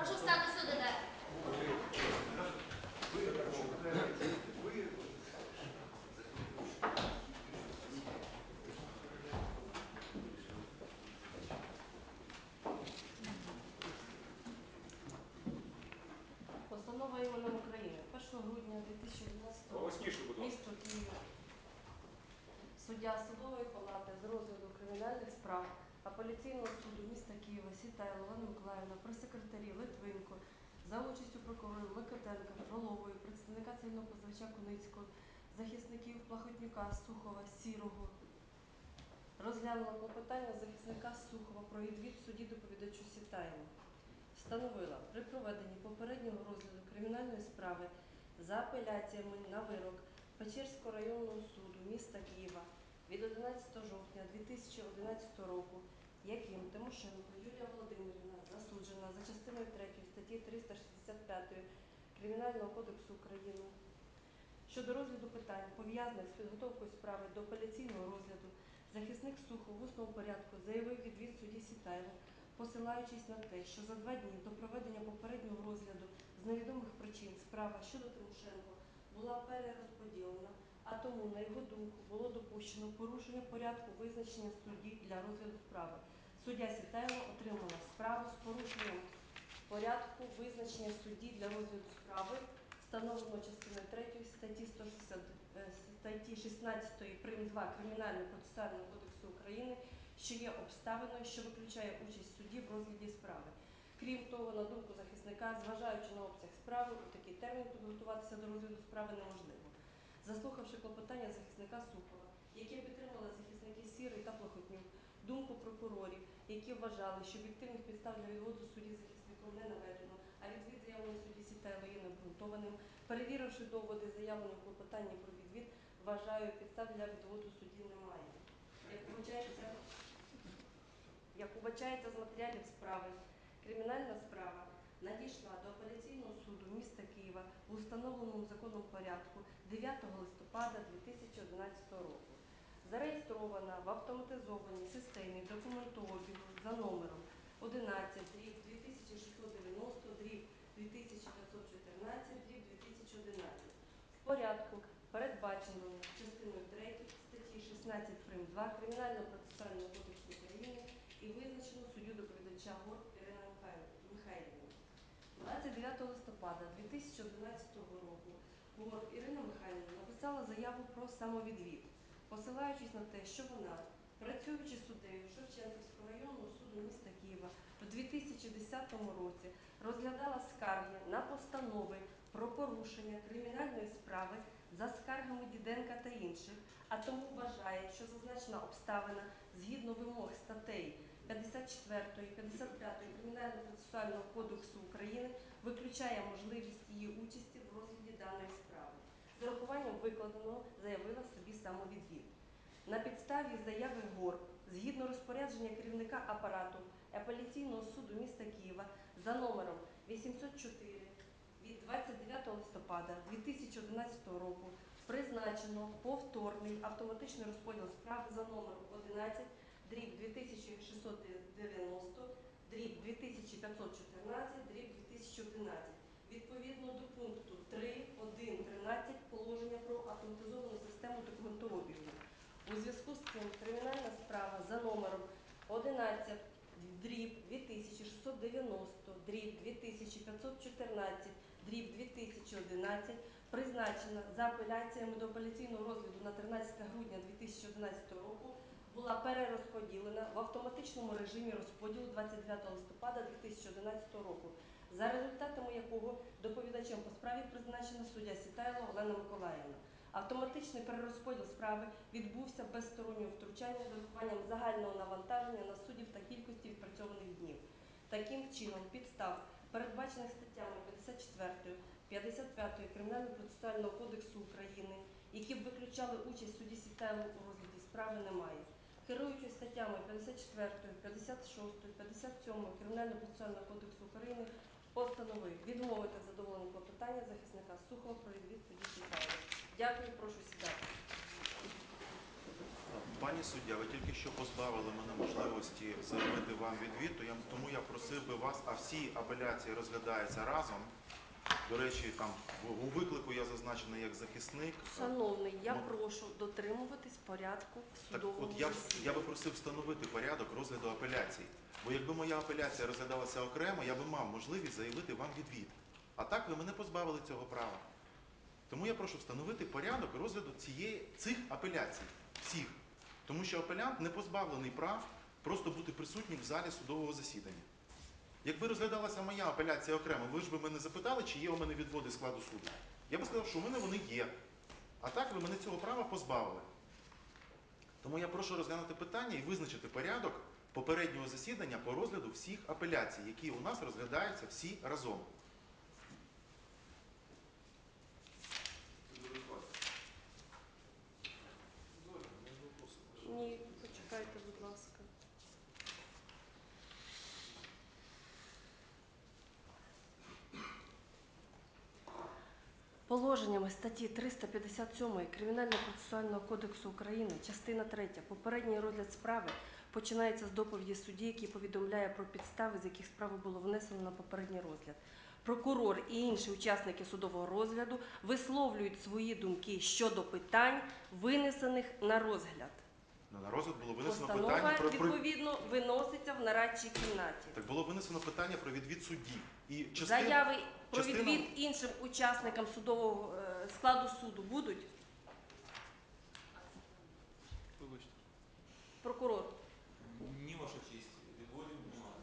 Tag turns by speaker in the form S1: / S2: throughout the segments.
S1: Прошу встати СУДД.
S2: Постанова іменем України 1 грудня 2012 року.
S3: Голосніше, будь ласка.
S2: Місто Київ. Суддя судової палати з розгляду кримінальних справ апеляційного суду міста Києва Сітайло Олена Миколаївна при секретарі Литвинко за участю прокурора Фролової, представника цивільного позивача Куницького, захисників Плахотнюка, Сухова, Сірого. Розглянула клопотання захисника Сухова про відвід судді доповідачу Сітайло. Встановила при проведенні попереднього розгляду кримінальної справи за апеляціями на вирок Печерського районного суду міста Києва від 11 жовтня 2011 року, яким Тимошенко Юлія Володимирівна засуджена за частиною 3 статті 365 Кримінального кодексу України щодо розгляду питань, пов'язаних з підготовкою справи до апеляційного розгляду, захисник Сухов в усному порядку заявив відвід судді Сітаєва, посилаючись на те, що за два дні до проведення попереднього розгляду з невідомих причин справа щодо Тимошенко була перерозподілена, а тому, на його думку, було допущено порушення порядку визначення судді для розгляду справи. Суддя Сітаєва отримала справу з порушенням порядку визначення судді для розгляду справи, встановлено частиною 3 статті 160, е, статті 16 прим. 2 Кримінального процесуального кодексу України, що є обставиною, що виключає участь судді в розгляді справи. Крім того, на думку захисника, зважаючи на обсяг справи, у такий термін підготуватися до розгляду справи неможливо. Заслухавши клопотання захисника Сухова, яке підтримали захисники Сірий та Плохотнюк, думку прокурорів, які вважали, що об'єктивних підстав для відводу судді захисником не наведено, а відвід заявлений судді Сітайло є необґрунтованим, перевіривши доводи, заявлені в клопотанні про відвід, вважаю, підстав для відводу судді немає. Як вбачається, як убачається з матеріалів справи, кримінальна справа надійшла до апеляційного суду міста Києва у встановленому законом порядку 9 листопада 2011 року. Зареєстрована в автоматизованій системі документообігу за номером 11 дріб 2690 дріб 2514 дріб 2011 в порядку, передбаченому частиною 3 статті 16 прим. 2 Кримінального процесуального кодексу України і визначено суддю доповідача Горб Ірина Михайлівна. Михайлівна. 29 листопада 2011 року Горб Ірина Михайлівна написала заяву про самовідвід, посилаючись на те, що вона, працюючи суддею Шевченківського районного суду міста Києва в 2010 році, розглядала скарги на постанови про порушення кримінальної справи за скаргами Діденка та інших, а тому вважає, що зазначена обставина згідно вимог статей 54 і 55 Кримінального процесуального кодексу України виключає можливість її участі в розгляді даної справи. З урахуванням викладеного заявила собі самовідвід. На підставі заяви ГОР, згідно розпорядження керівника апарату апеляційного суду міста Києва за номером 804 від 29 листопада 2011 року призначено повторний автоматичний розподіл справ за номером 11 дріб 2690 дріб 2514 дріб 2011 відповідно до пункту 3.1.13 положення про автоматизовану систему документообігу. У зв'язку з цим кримінальна справа за номером 11 дріб 2690 дріб 2514 дріб 2011 призначена за апеляціями до апеляційного розгляду на 13 грудня 2011 року була перерозподілена в автоматичному режимі розподілу 29 листопада 2011 року, за результатами якого доповідачем по справі призначена суддя Сітайло Олена Миколаївна. Автоматичний перерозподіл справи відбувся без стороннього втручання з урахуванням загального навантаження на суддів та кількості відпрацьованих днів. Таким чином, підстав, передбачених статтями 54, 55 Кримінального процесуального кодексу України, які б виключали участь судді Сітайло у розгляді справи, немає. Керуючись статтями 54, 56, 57 Кримінального процесуального кодексу України, постановив відмовити в задоволенні клопотання захисника Сухова про відвід судді Сітайло. Дякую, прошу сідати.
S1: Пані суддя, ви тільки що позбавили мене можливості заявити вам відвід, то я, тому я просив би вас, а всі апеляції розглядаються разом. До речі, там в- у виклику я зазначений як захисник.
S2: Шановний, я
S1: Ну.
S2: прошу дотримуватись порядку в
S1: Так
S2: судовому
S1: от я, б-
S2: засіданні.
S1: я би просив встановити порядок розгляду апеляцій. Бо якби моя апеляція розглядалася окремо, я би мав можливість заявити вам відвід. А так ви мене позбавили цього права. Тому я прошу встановити порядок розгляду цієї, цих апеляцій. Всіх. Тому що апелянт не позбавлений прав просто бути присутнім в залі судового засідання. Якби розглядалася моя апеляція окремо, ви ж би мене запитали, чи є у мене відводи складу суду. Я би сказав, що у мене вони є. А так ви мене цього права позбавили. Тому я прошу розглянути питання і визначити порядок попереднього засідання по розгляду всіх апеляцій, які у нас розглядаються всі разом.
S2: Ні, почекайте, будь ласка. Положеннями статті 357 Кримінально-процесуального кодексу України, частина 3, попередній розгляд справи починається з доповіді судді, який повідомляє про підстави, з яких справу було внесено на попередній розгляд. Прокурор і інші учасники судового розгляду висловлюють свої думки щодо питань, винесених на розгляд.
S1: На розгляд було винесено
S2: Постанова,
S1: питання про, про
S2: відповідно, виноситься в нарадчій кімнаті.
S1: так було винесено питання про відвід судді. І частина,
S2: Заяви про
S1: частина-
S2: відвід іншим учасникам судового е, складу суду будуть?
S3: Вибачте.
S2: Прокурор,
S3: Ні, ваша честь, відводів немає.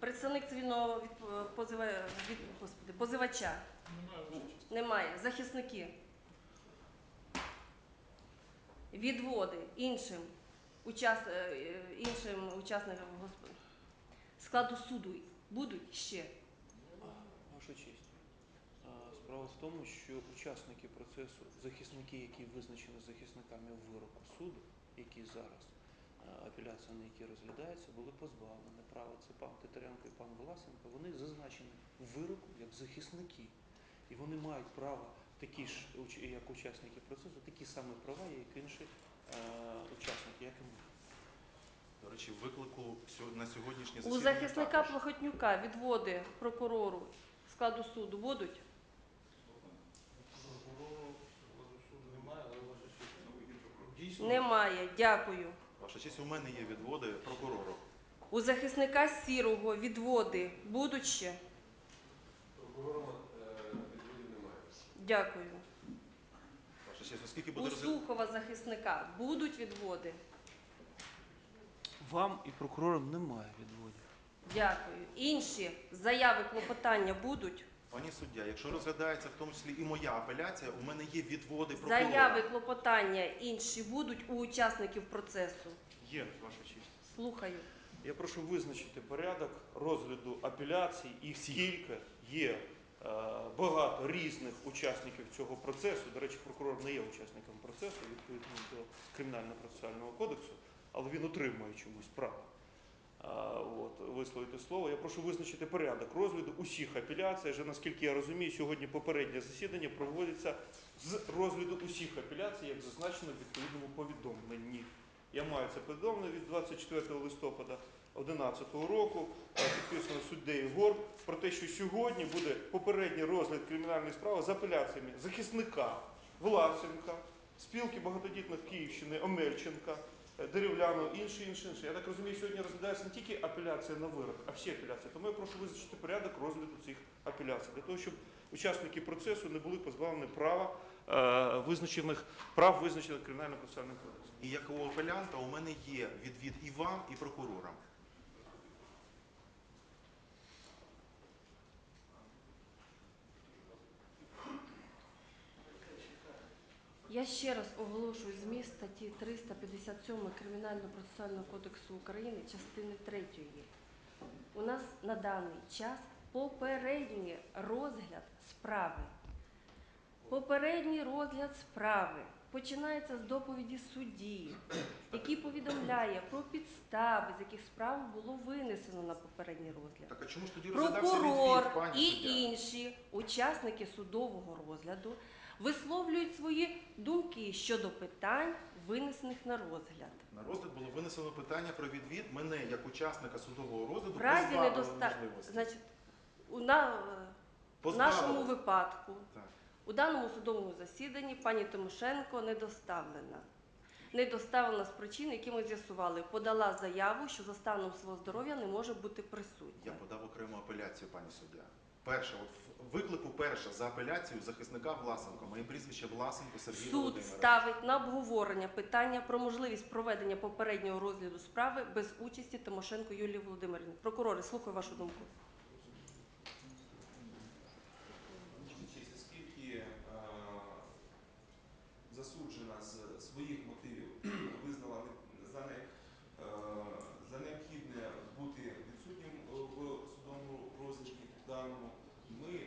S2: представник цивільного відп- позива... від... Господи, позивача. Немає. Захисники. Відводи іншим, учас... е, іншим учасникам господи, складу суду будуть ще.
S3: Ваша честь. Справа в тому, що учасники процесу, захисники, які визначені захисниками вироку суду, які зараз апеляція на які розглядається, були позбавлені права. Це пан Титаренко і пан Власенко. Вони зазначені в вироку як захисники. І вони мають право, такі ж, як учасники процесу, такі самі права, як інші учасники, як ми.
S1: До речі, виклику на сьогоднішнє
S2: У захисника
S1: також.
S2: Плохотнюка відводи прокурору складу суду будуть? Немає. Дякую.
S1: Ваша честь, у мене є відводи прокурору.
S2: У захисника сірого відводи будуть ще?
S4: Прокурором е, відводів немає.
S2: Дякую. У
S1: буде розглядати.
S2: Сухова захисника будуть відводи?
S3: Вам і прокурорам немає відводів.
S2: Дякую. Інші заяви клопотання будуть?
S1: Пані суддя, якщо розглядається в тому числі і моя апеляція, у мене є відводи прокурора.
S2: Заяви клопотання інші будуть у учасників процесу?
S3: Є, ваша честь.
S2: Слухаю.
S3: Я прошу визначити порядок розгляду апеляцій. Їх кілька є багато різних учасників цього процесу. До речі, прокурор не є учасником процесу відповідно до кримінально-процесуального кодексу, але він отримує чомусь право. е, От, висловити слово. Я прошу визначити порядок розгляду усіх апеляцій. Вже наскільки я розумію, сьогодні попереднє засідання проводиться з розгляду усіх апеляцій, як зазначено в відповідному повідомленні. Я маю це повідомлення від 24 листопада 2011 року, е, підписано суддею ГОР, про те, що сьогодні буде попередній розгляд кримінальної справи з апеляціями захисника Власенка, спілки багатодітних Київщини Омельченка, е, Деревляного, інші, інші, інші. Я так розумію, сьогодні розглядається не тільки апеляція на вирок, а всі апеляції. Тому я прошу визначити порядок розгляду цих апеляцій, для того, щоб учасники процесу не були позбавлені права е, визначених прав, визначених кримінально-процесуальним кодексом.
S1: І як у апелянта у мене є відвід і вам, і прокурорам.
S2: Я ще раз оголошую зміст статті 357 Кримінально-процесуального кодексу України, частини 3. У нас на даний час попередній розгляд справи. Попередній розгляд справи починається з доповіді судді, який повідомляє про підстави, з яких справу було винесено на попередній розгляд.
S1: Так а чому ж тоді
S2: Прокурор
S1: відвід, пані
S2: і
S1: суддя?
S2: інші учасники судового розгляду висловлюють свої думки щодо питань, винесених на розгляд.
S1: На розгляд було винесено питання про відвід мене як учасника судового розгляду
S2: В разі
S1: позбавили
S2: недоста...
S1: можливості.
S2: значить, у на... в
S1: Позбавили.
S2: нашому випадку
S1: Так.
S2: у даному судовому засіданні пані Тимошенко не доставлена. Не доставлена з причин, які ми з'ясували. Подала заяву, що за станом свого здоров'я не може бути присутня.
S1: Я подав окрему апеляцію, пані суддя. Перше, от виклику перше за апеляцію захисника Власенко. Моє прізвище Власенко Сергій
S2: Суд
S1: Володимирович.
S2: ставить на обговорення питання про можливість проведення попереднього розгляду справи без участі Тимошенко Юлії Володимирівни. Прокурори, слухаю вашу думку.
S5: Честь, оскільки е, засуджена з своїх мотивів визнала не- за, не, е, за необхідне бути відсутнім е, в судовому розгляді даному, ми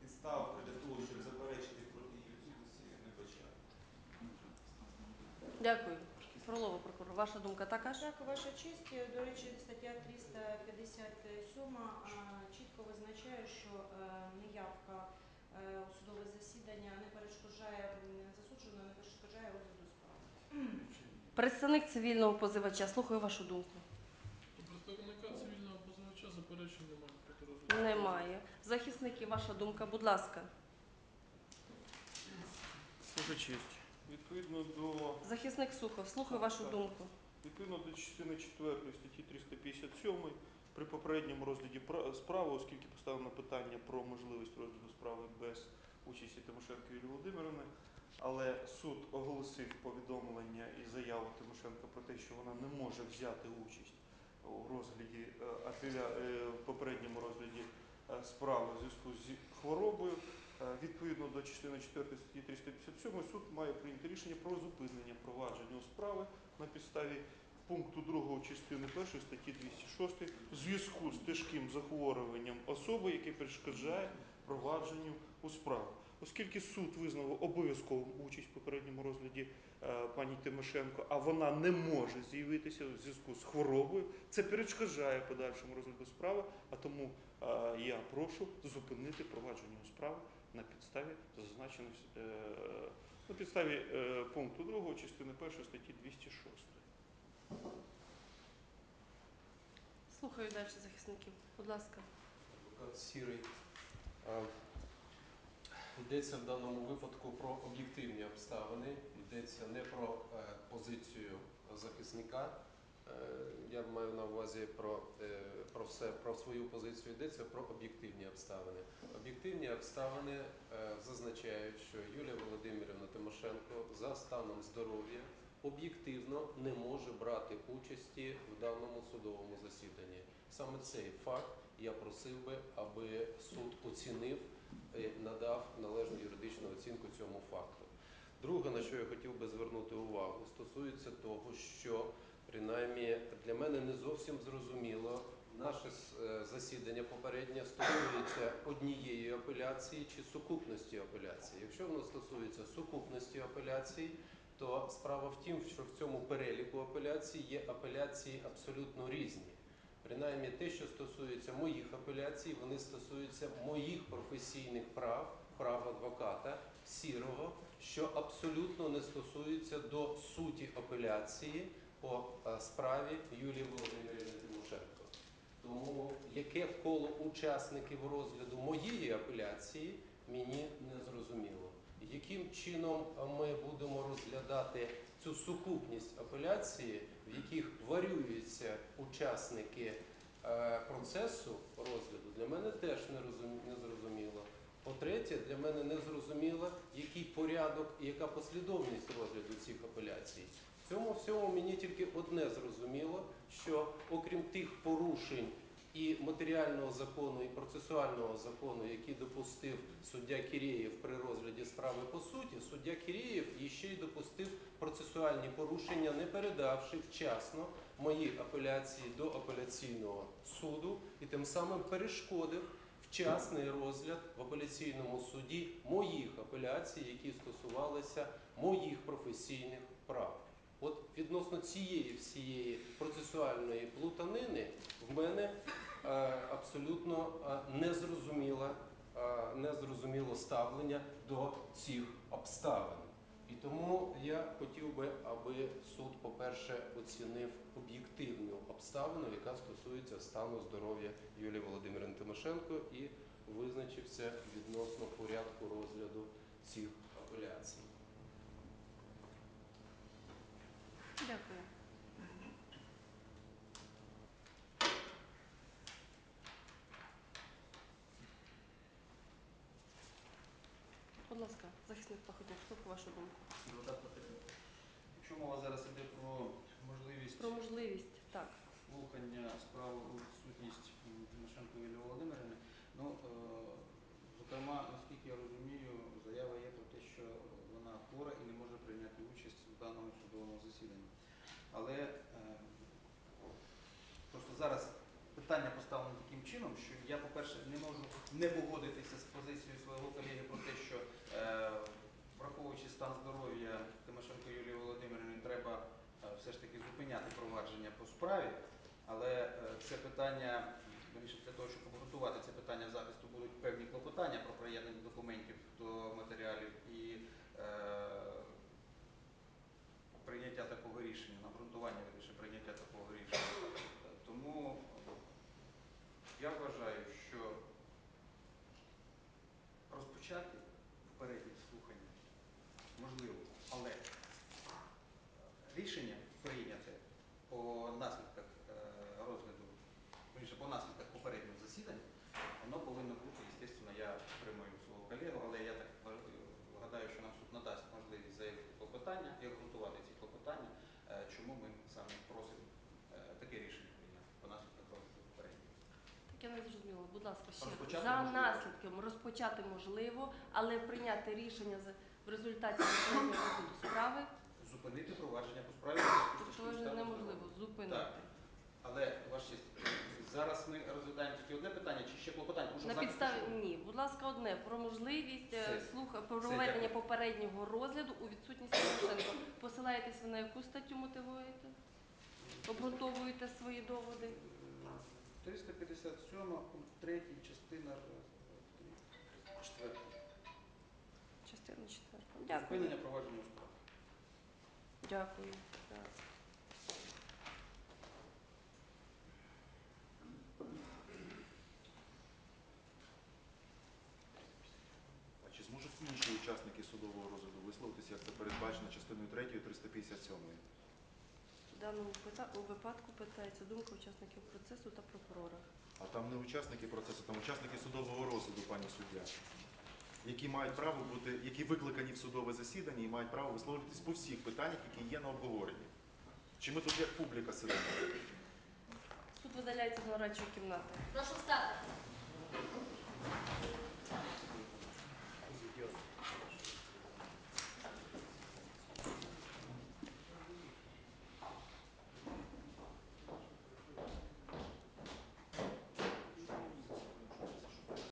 S5: підстав для того, щоб заперечити проти її відсутності, не бачали.
S2: Дякую. Фролова прокурор, ваша думка така ж?
S6: Так, ваша честь. До речі, стаття 357 чітко визначає, що е, неявка е, у судове засідання не перешкоджає м, засудженою, не перешкоджає розгляду справи.
S2: Представник цивільного позивача, слухаю вашу думку.
S7: Представника цивільного позивача заперечень немає.
S2: Немає. Захисники, ваша думка, будь ласка.
S3: Ваша честь. Відповідно до
S2: Захисник Сухов, слухаю вашу
S3: Так.
S2: думку.
S3: Відповідно до частини 4 статті 357 при попередньому розгляді пра- справи, оскільки поставлено питання про можливість розгляду справи без участі Тимошенко Юлії Володимирівни, але суд оголосив повідомлення і заяву Тимошенко про те, що вона не може взяти участь у розгляді е, апеля, е, в попередньому розгляді е, справи в зв'язку зі хворобою. Е, Відповідно до частини 4 статті 357 суд має прийняти рішення про зупинення провадження у справи на підставі пункту 2 частини 1 статті 206 в зв'язку з тяжким захворюванням особи, яке перешкоджає провадженню у справі. Оскільки суд визнав обов'язкову участь в попередньому розгляді е, пані Тимошенко, а вона не може з'явитися в зв'язку з хворобою, це перешкоджає подальшому розгляду справи, а тому е, я прошу зупинити провадження у справі на підставі зазначених е, на підставі е, пункту 2 частини 1 статті 206.
S2: Слухаю далі захисників. Будь ласка.
S4: Адвокат Сірий. Йдеться в даному випадку про об'єктивні обставини, йдеться не про е, позицію захисника. Е, я маю на увазі про, е, про все, про свою позицію. Йдеться про об'єктивні обставини. Об'єктивні обставини е, зазначають, що Юлія Володимирівна Тимошенко за станом здоров'я об'єктивно не може брати участі в даному судовому засіданні. Саме цей факт я просив би, аби суд оцінив і надав належну юридичну оцінку цьому факту. Друге, на що я хотів би звернути увагу, стосується того, що принаймні для мене не зовсім зрозуміло. Наше е, засідання попереднє стосується однієї апеляції чи сукупності апеляцій. Якщо воно стосується сукупності апеляцій, то справа в тім, що в цьому переліку апеляцій є апеляції абсолютно різні. Принаймні, те, що стосується моїх апеляцій, вони стосуються моїх професійних прав, прав адвоката сірого, що абсолютно не стосується до суті апеляції по е, справі Юлії Володимирівни Тимошенко. Тому яке коло учасників розгляду моєї апеляції мені не зрозуміло. Яким чином ми будемо розглядати цю сукупність апеляції, в яких варюються учасники е, процесу розгляду, для мене теж не зрозуміло. По-третє, для мене не зрозуміло, який порядок і яка послідовність розгляду цих апеляцій. Цьому всьому мені тільки одне зрозуміло, що окрім тих порушень і матеріального закону, і процесуального закону, які допустив суддя Кірєєв при розгляді справи по суті, суддя Кірєєв іще й допустив процесуальні порушення, не передавши вчасно мої апеляції до апеляційного суду і тим самим перешкодив вчасний розгляд в апеляційному суді моїх апеляцій, які стосувалися моїх професійних прав. От відносно цієї всієї процесуальної плутанини в мене е, абсолютно е, незрозуміла е, незрозуміло ставлення до цих обставин. І тому я хотів би, аби суд, по-перше, оцінив об'єктивну обставину, яка стосується стану здоров'я Юлії Володимирівни Тимошенко, і визначився відносно порядку розгляду цих апеляцій.
S2: Дякую. Будь ласка, захисник Пахотняк, хто вашу думку?
S8: Адвокат Петренко. Якщо мова зараз йде про можливість
S2: Про можливість, так.
S8: слухання справи у відсутність м, Тимошенко Юлії Володимирівни, ну, е, зокрема, наскільки я розумію, заява є про те, що хвора і не може прийняти участь в даному судовому засіданні. Але е, просто зараз питання поставлено таким чином, що я, по-перше, не можу не погодитися з позицією свого колеги про те, що е, враховуючи стан здоров'я Тимошенко Юлії Володимирівни, треба е, все ж таки зупиняти провадження по справі. Але це питання, вірніше, для того, щоб обґрунтувати це питання захисту, будуть певні клопотання про приєднання документів до матеріалів прийняття такого рішення, на обґрунтування прийняття такого рішення. Е, Тому я вважаю, що розпочати попередні слухання можливо, але рішення прийняте по наслідках е, розгляду, вірніше, по наслідках попереднього засідання, воно повинно бути, звісно, я підтримую свого колегу, але я так е, гадаю, що нам суд надасть можливість заявити клопотання і обґрунтувати ці клопотання, е, чому ми саме просимо е, таке рішення прийняти по наслідках розгляду попереднього.
S2: Так я не зрозуміла. Будь ласка, ще раз.
S8: Розпочати
S2: за
S8: можливо.
S2: наслідком розпочати можливо, але прийняти рішення за- в результаті розгляду справи
S8: Зупинити провадження по справі. тяжким
S2: вже неможливо зупинити.
S8: Так. Але ваш честь, зараз ми розглядаємо тільки одне питання, чи ще клопотання? Тому що
S2: На
S8: захист
S2: підставі
S8: пішов.
S2: ні, будь ласка, одне про можливість е,
S8: Все.
S2: слуха
S8: Все,
S2: проведення
S8: дякую.
S2: попереднього розгляду у відсутність Тимошенко. Посилаєтесь ви на яку статтю мотивуєте? Обґрунтовуєте свої доводи?
S8: 357 пункт 3, частина 4.
S2: Частина четверта. Дякую.
S8: Зупинення провадження у справі.
S2: Дякую. Так.
S1: А чи зможуть інші учасники судового розгляду висловитися, як це передбачено частиною 3 357?
S2: В даному пита- у випадку питається думка учасників процесу
S1: там не учасники процесу, там учасники судового розгляду, пані суддя, які мають право бути, які викликані в судове засідання і мають право висловлюватись по всіх питаннях, які є на обговоренні. Чи ми тут як публіка сидимо?
S2: Суд видаляється з нарадчої кімнати.
S9: Прошу встати.